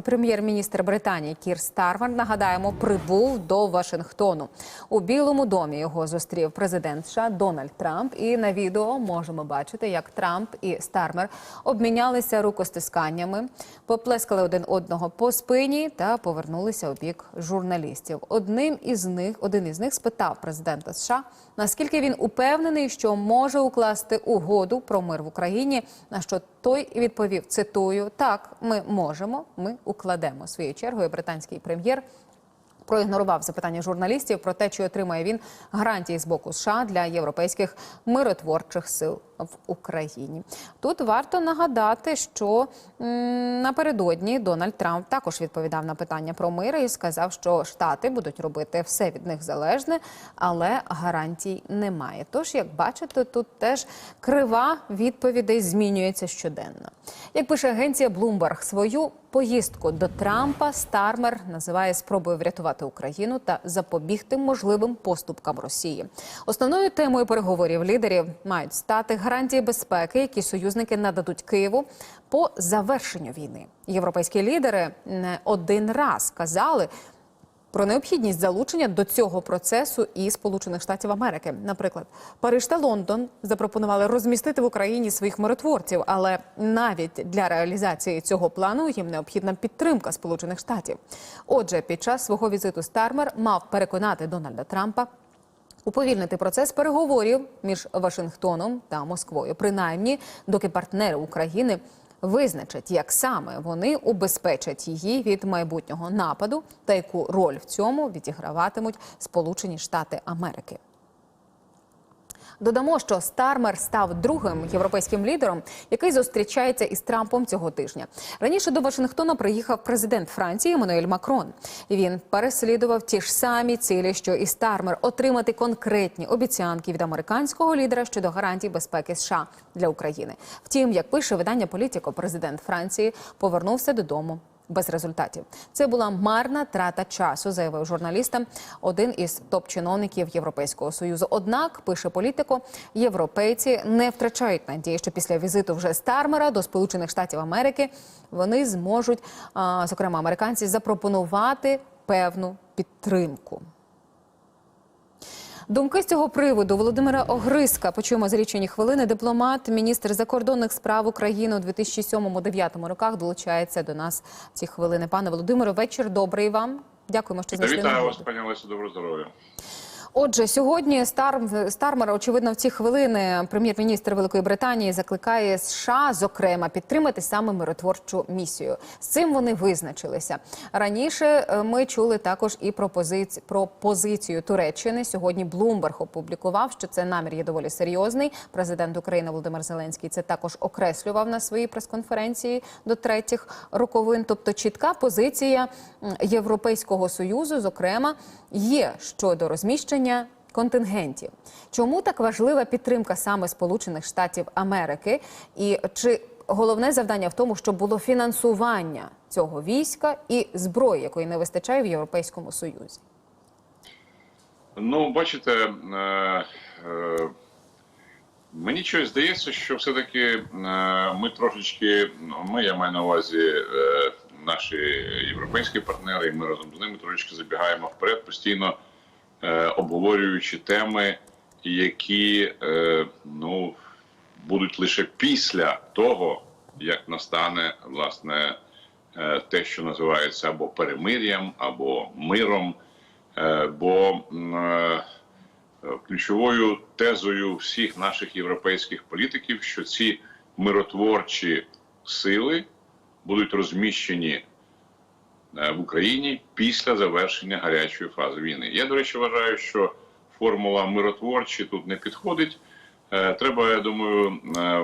Прем'єр-міністр Британії Кір Стармер, нагадаємо, прибув до Вашингтону. У Білому домі його зустрів президент США Дональд Трамп. І на відео можемо бачити, як Трамп і Стармер обмінялися рукостисканнями, поплескали один одного по спині та повернулися у бік журналістів. Одним із них, один із них спитав президента США, наскільки він упевнений, що може укласти угоду про мир в Україні. На що той відповів: цитую: так, ми можемо, ми укладемо. Своєю чергою британський прем'єр проігнорував запитання журналістів про те, чи отримає він гарантії з боку США для європейських миротворчих сил в Україні. Тут варто нагадати, що напередодні Дональд Трамп також відповідав на питання про мир і сказав, що Штати будуть робити все від них залежне, але гарантій немає. Тож, як бачите, тут теж крива відповідей змінюється щоденно. Як пише агенція Bloomberg, свою поїздку до Трампа Стармер називає спробою врятувати Україну та запобігти можливим поступкам Росії. Основною темою переговорів лідерів мають стати гарантії безпеки, які союзники нададуть Києву по завершенню війни. Європейські лідери не один раз казали. Про необхідність залучення до цього процесу і Сполучених Штатів Америки, наприклад, Париж та Лондон запропонували розмістити в Україні своїх миротворців, але навіть для реалізації цього плану їм необхідна підтримка Сполучених Штатів. Отже, під час свого візиту Стармер мав переконати Дональда Трампа уповільнити процес переговорів між Вашингтоном та Москвою, принаймні доки партнери України визначать, як саме вони убезпечать її від майбутнього нападу та яку роль в цьому відіграватимуть Сполучені Штати Америки. Додамо, що Стармер став другим європейським лідером, який зустрічається із Трампом цього тижня. Раніше до Вашингтона приїхав президент Франції Еммануель Макрон. Він переслідував ті ж самі цілі, що і Стармер отримати конкретні обіцянки від американського лідера щодо гарантій безпеки США для України. Втім, як пише видання Політіко, президент Франції повернувся додому без результатів. Це була марна трата часу, заявив журналістам один із топ-чиновників Європейського союзу. Однак, пише політико, європейці не втрачають надії, що після візиту вже Стармера до Сполучених Штатів Америки вони зможуть, зокрема американці, запропонувати певну підтримку. Думки з цього приводу Володимира Огриска почуємо за лічені хвилини. Дипломат, міністр закордонних справ України у 2007-2009 роках долучається до нас в ці хвилини. Пане Володимире, вечір добрий вам. Дякуємо, що знайшли Вітаю вас, пані Олесю, доброго здоров'я. Отже, сьогодні Стар... Стармер, очевидно, в ці хвилини прем'єр-міністр Великої Британії закликає США, зокрема, підтримати саме миротворчу місію. З цим вони визначилися. Раніше е, ми чули також і про, про позицію Туреччини. Сьогодні Блумберг опублікував, що це намір є доволі серйозний. Президент України Володимир Зеленський це також окреслював на своїй прес-конференції до третіх роковин. Тобто, чітка позиція Європейського союзу, зокрема, є щодо розміщення контингентів. Чому так важлива підтримка саме Сполучених Штатів Америки? І чи головне завдання в тому, щоб було фінансування цього війська і зброї, якої не вистачає в Європейському Союзі? Ну, бачите, е, е, мені щось здається, що все-таки е, ми трошечки, ну, ми, я маю на увазі е, наші європейські партнери, і ми разом з ними трошечки забігаємо вперед, постійно обговорюючи теми, які е, ну, будуть лише після того, як настане власне е, те, що називається або перемир'ям, або миром. Е, Бо е, ключовою тезою всіх наших європейських політиків, що ці миротворчі сили будуть розміщені е, в Україні після завершення гарячої фази війни. Я, до речі, вважаю, що формула миротворчі тут не підходить. Е, Треба, я думаю, е,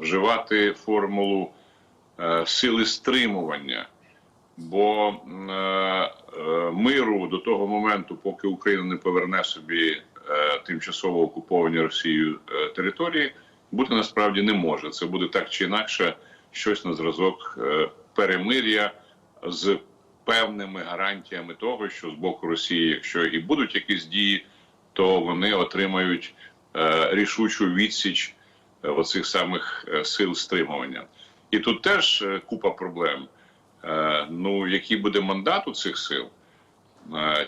вживати формулу е, сили стримування. Бо е, е, миру до того моменту, поки Україна не поверне собі е, тимчасово окуповані Росією е, території, бути насправді не може. Це буде так чи інакше щось на зразок е, перемир'я з певними гарантіями того, що з боку Росії, якщо і будуть якісь дії, то вони отримають е, рішучу відсіч е, оцих самих е, сил стримування. І тут теж купа проблем. Ну, який буде мандат у цих сил?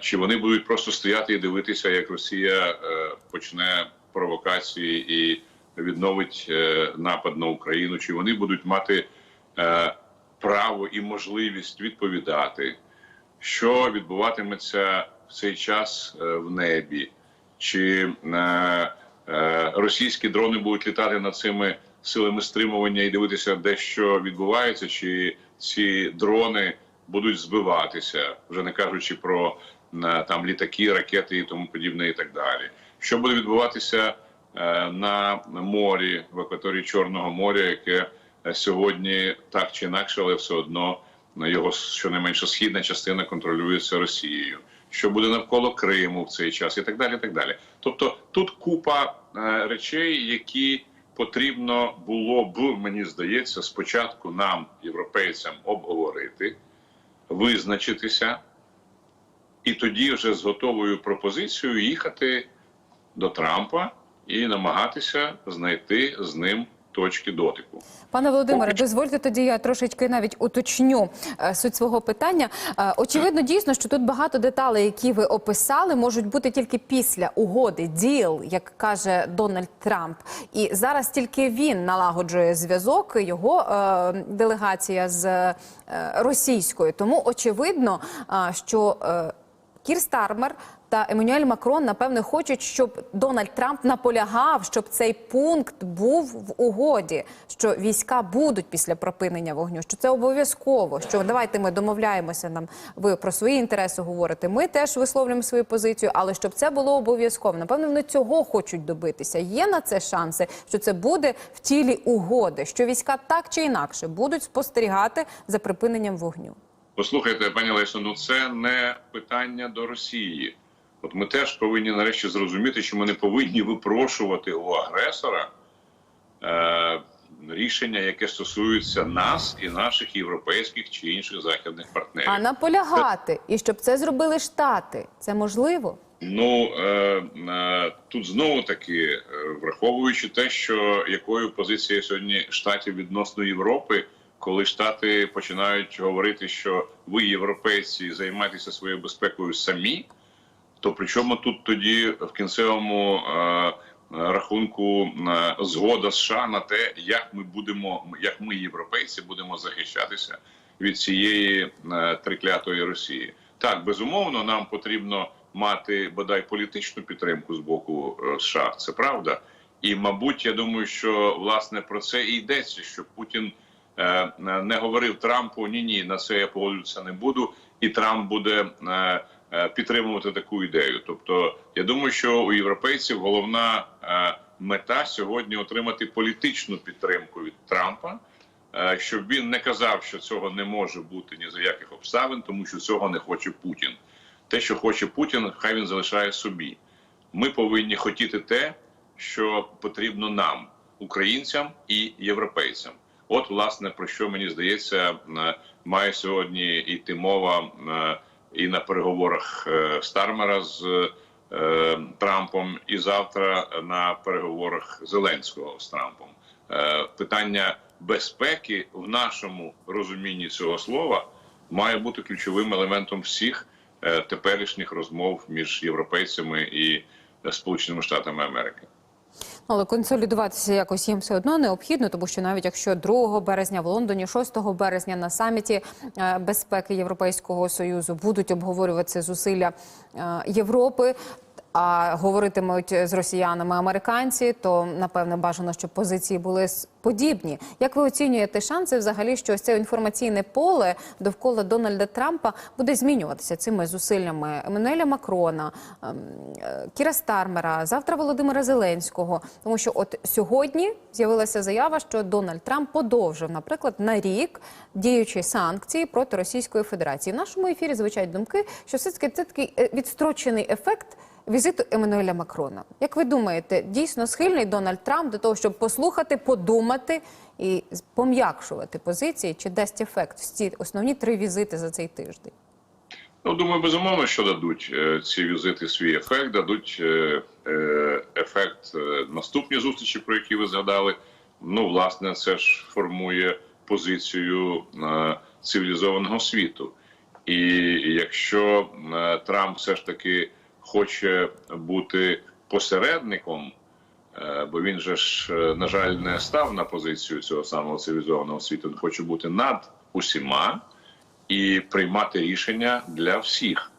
Чи вони будуть просто стояти і дивитися, як Росія почне провокації і відновить напад на Україну? Чи вони будуть мати право і можливість відповідати, що відбуватиметься в цей час е, в небі? Чи е, е, російські дрони будуть літати над цими силами стримування і дивитися, де що відбувається, чи ці дрони будуть збиватися, вже не кажучи про там літаки, ракети і тому подібне, і так далі. Що буде відбуватися на морі в акваторії Чорного моря, яке сьогодні так чи інакше, але все одно на його щонайменше східна частина контролюється Росією. Що буде навколо Криму в цей час, і так далі. і так далі. Тобто тут купа е, речей, які потрібно було б, мені здається, спочатку нам, європейцям, обговорити, визначитися, і тоді вже з готовою пропозицією їхати до Трампа і намагатися знайти з ним точки дотику. Пане Володимире, Поки- дозвольте тоді я трошечки навіть уточню е, суть свого питання. Е, очевидно, дійсно, що тут багато деталей, які ви описали, можуть бути тільки після угоди, діл, як каже Дональд Трамп. І зараз тільки він налагоджує зв'язок, його е, делегація з е, російською. Тому очевидно, е, що е, Кір Стармер та Еммануель Макрон напевне хочуть, щоб Дональд Трамп наполягав, щоб цей пункт був в угоді, що війська будуть після припинення вогню, що це обов'язково. Що давайте ми домовляємося. Нам ви про свої інтереси говорите. Ми теж висловлюємо свою позицію, але щоб це було обов'язково. Напевне, вони цього хочуть добитися. Є на це шанси, що це буде в тілі угоди, що війська так чи інакше будуть спостерігати за припиненням вогню. Послухайте, пані Лесо, ну це не питання до Росії. От ми теж повинні нарешті зрозуміти, що ми не повинні випрошувати у агресора е, рішення, яке стосується нас і наших європейських чи інших західних партнерів. А наполягати, і щоб це зробили штати, це можливо. Ну е, е, тут знову таки, е, враховуючи те, що якою позицією сьогодні штатів відносно Європи, коли штати починають говорити, що ви, європейці, займаєтеся своєю безпекою самі, то при чому тут тоді в кінцевому е, рахунку е, згода США на те, як ми будемо, як ми, європейці, будемо захищатися від цієї е, триклятої Росії? Так, безумовно, нам потрібно мати бодай політичну підтримку з боку е, США. Це правда. І, мабуть, я думаю, що власне про це і йдеться, що Путін е, не говорив Трампу ні, ні, на це я погоджуватися не буду, і Трамп буде е, підтримувати таку ідею. Тобто, я думаю, що у європейців головна е, мета сьогодні отримати політичну підтримку від Трампа, е, щоб він не казав, що цього не може бути ні за яких обставин, тому що цього не хоче Путін. Те, що хоче Путін, хай він залишає собі. Ми повинні хотіти те, що потрібно нам, українцям і європейцям. От, власне, про що мені здається, е, має сьогодні йти мова е, і на переговорах е, Стармера з е, Трампом, і завтра на переговорах Зеленського з Трампом. Е, Питання безпеки в нашому розумінні цього слова має бути ключовим елементом всіх е, теперішніх розмов між європейцями і е, Сполученими Штатами Америки. Але консолідуватися якось їм все одно необхідно, тому що навіть якщо 2 березня в Лондоні, 6 березня на саміті е, безпеки Європейського союзу будуть обговорюватися зусилля е, Європи. А говоритимуть з росіянами американці, то напевне бажано, щоб позиції були подібні. Як ви оцінюєте шанси, взагалі, що ось це інформаційне поле довкола Дональда Трампа буде змінюватися цими зусиллями Еммануеля Макрона, ем, е, Кіра Стармера, завтра Володимира Зеленського? Тому що от сьогодні з'явилася заява, що Дональд Трамп подовжив, наприклад, на рік діючі санкції проти Російської Федерації. В нашому ефірі звучать думки, що все таки це такий е, відстрочений ефект візиту Еммануеля Макрона. Як ви думаєте, дійсно схильний Дональд Трамп до того, щоб послухати, подумати і пом'якшувати позиції, чи дасть ефект ці основні три візити за цей тиждень? Ну, думаю, безумовно, що дадуть е, ці візити свій ефект, дадуть е, е, ефект наступні зустрічі, про які ви згадали. Ну, власне, це ж формує позицію цивілізованого світу. І якщо Трамп все ж таки хоче бути посередником, е, бо він же ж, е, на жаль, не став на позицію цього самого цивілізованого світу, він хоче бути над усіма і приймати рішення для всіх.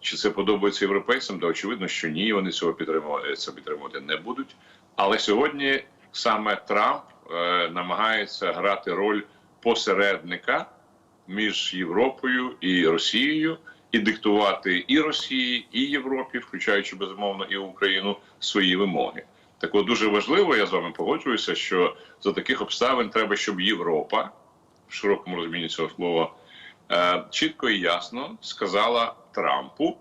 Чи це подобається європейцям? Та очевидно, що ні, вони цього підтримувати, це підтримувати не будуть. Але сьогодні саме Трамп е, намагається грати роль посередника між Європою і Росією, і диктувати і Росії, і Європі, включаючи безумовно і Україну, свої вимоги. Так от дуже важливо, я з вами погоджуюся, що за таких обставин треба, щоб Європа в широкому розумінні цього слова е, чітко і ясно сказала Трампу,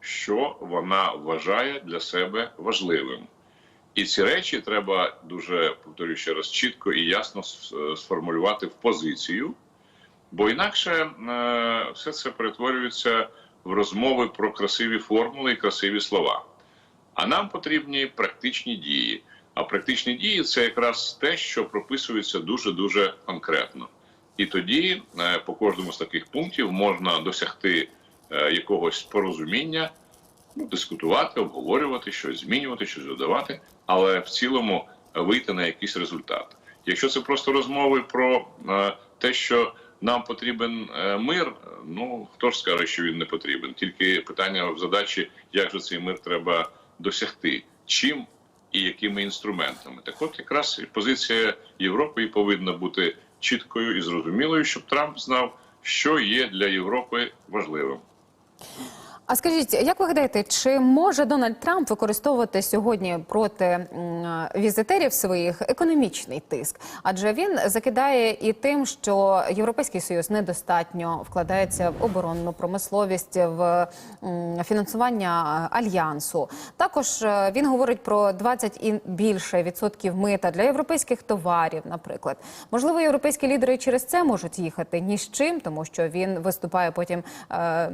що вона вважає для себе важливим. І ці речі треба дуже повторюю ще раз чітко і ясно сформулювати в позицію, бо інакше е, все це перетворюється в розмови про красиві формули і красиві слова. А нам потрібні практичні дії. А практичні дії це якраз те, що прописується дуже дуже конкретно. І тоді е, по кожному з таких пунктів можна досягти е, якогось порозуміння, ну, дискутувати, обговорювати щось, змінювати, щось додавати, але в цілому вийти на якийсь результат. Якщо це просто розмови про те, що нам потрібен е, мир, ну хто ж скаже, що він не потрібен? Тільки питання в задачі, як же цей мир треба досягти, чим і якими інструментами. Так от якраз позиція Європи і повинна бути чіткою і зрозумілою, щоб Трамп знав, що є для Європи важливим. А скажіть, як ви гадаєте, чи може Дональд Трамп використовувати сьогодні проти візитерів своїх економічний тиск? Адже він закидає і тим, що Європейський союз недостатньо вкладається в оборонну промисловість, в фінансування альянсу. Також е, він говорить про 20 і більше відсотків мита для європейських товарів, наприклад. Можливо, європейські лідери через це можуть їхати ні з чим, тому що він виступає потім е,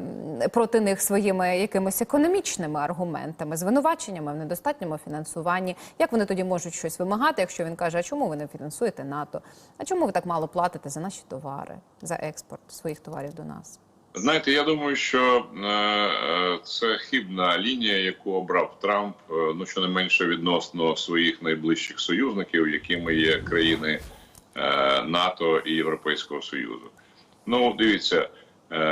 проти них своїми якимись економічними аргументами, звинуваченнями в недостатньому фінансуванні. Як вони тоді можуть щось вимагати, якщо він каже, а чому ви не фінансуєте НАТО? А чому ви так мало платите за наші товари, за експорт своїх товарів до нас? Знаєте, я думаю, що е, е, це хибна лінія, яку обрав Трамп, е, ну щонайменше відносно своїх найближчих союзників, якими є країни НАТО і Європейського Союзу. Ну, дивіться,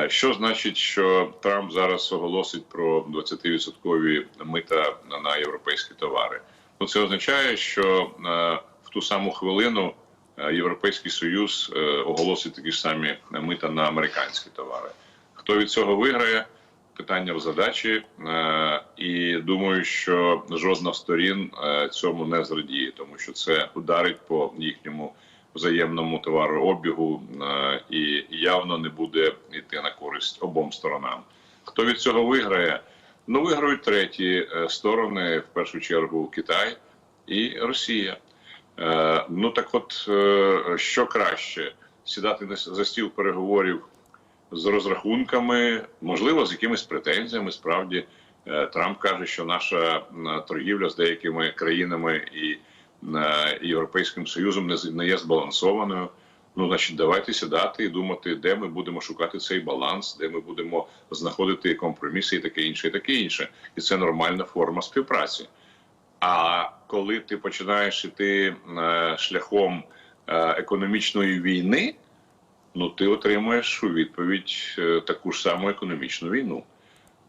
що значить, що Трамп зараз оголосить про 20% мита на- європейські товари. Ну, це означає, що е, в ту саму хвилину е, Європейський Союз е, оголосить такі ж самі мита на американські товари. Хто від цього виграє? Питання в задачі, Е, і думаю, що жодна з сторін е, цьому не зрадіє, тому що це ударить по їхньому взаємному товарообігу е, і явно не буде йти на користь обом сторонам. Хто від цього виграє? Ну, виграють треті е, сторони, в першу чергу Китай і Росія. Е, Ну так, от що краще сідати за стіл переговорів з розрахунками, можливо, з якимись претензіями. Справді Трамп каже, що наша торгівля з деякими країнами і Європейським Союзом не не є збалансованою. Ну, значить, давайте сідати і думати, де ми будемо шукати цей баланс, де ми будемо знаходити компроміси і таке інше, і таке інше. І це нормальна форма співпраці. А коли ти починаєш іти е, шляхом е, економічної війни, ну ти отримуєш у відповідь е, таку ж саму економічну війну.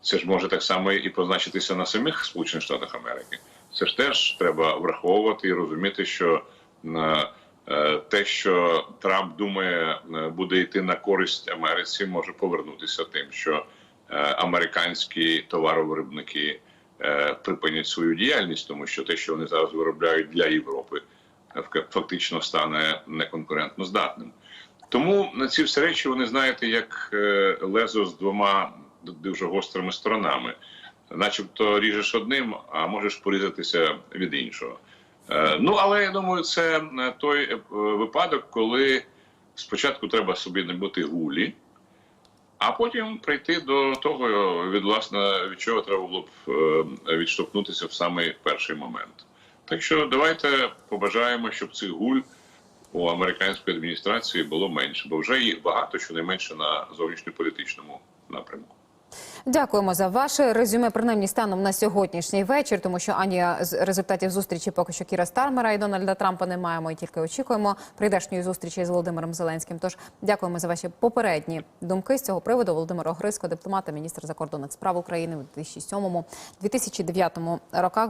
Це ж може так само і позначитися на самих Сполучених Штатах Америки. Це ж теж треба враховувати і розуміти, що е, е, те, що Трамп думає, е, буде йти на користь Америці, може повернутися тим, що американські товаровиробники припинять свою діяльність, тому що те, що вони зараз виробляють для Європи, фактично стане неконкурентно здатним. Тому на ці всі речі вони знаєте, як лезо з двома дуже гострими сторонами. Начебто ріжеш одним, а можеш порізатися від іншого. Е, Ну але я думаю, це е, той е, випадок, коли спочатку треба собі не бути гулі, а потім прийти до того, від власне від чого треба було б відштовхнутися в самий перший момент. Так що давайте побажаємо, щоб цих гуль у американської адміністрації було менше, бо вже їх багато, щонайменше на зовнішньополітичному напрямку. Дякуємо за ваше резюме, принаймні станом на сьогоднішній вечір, тому що ані з результатів зустрічі поки що Кіра Стармера і Дональда Трампа не маємо і тільки очікуємо прийдешньої зустрічі з Володимиром Зеленським. Тож дякуємо за ваші попередні думки з цього приводу. Володимир Огриско, дипломат та міністр закордонних справ України у 2007-2009 роках.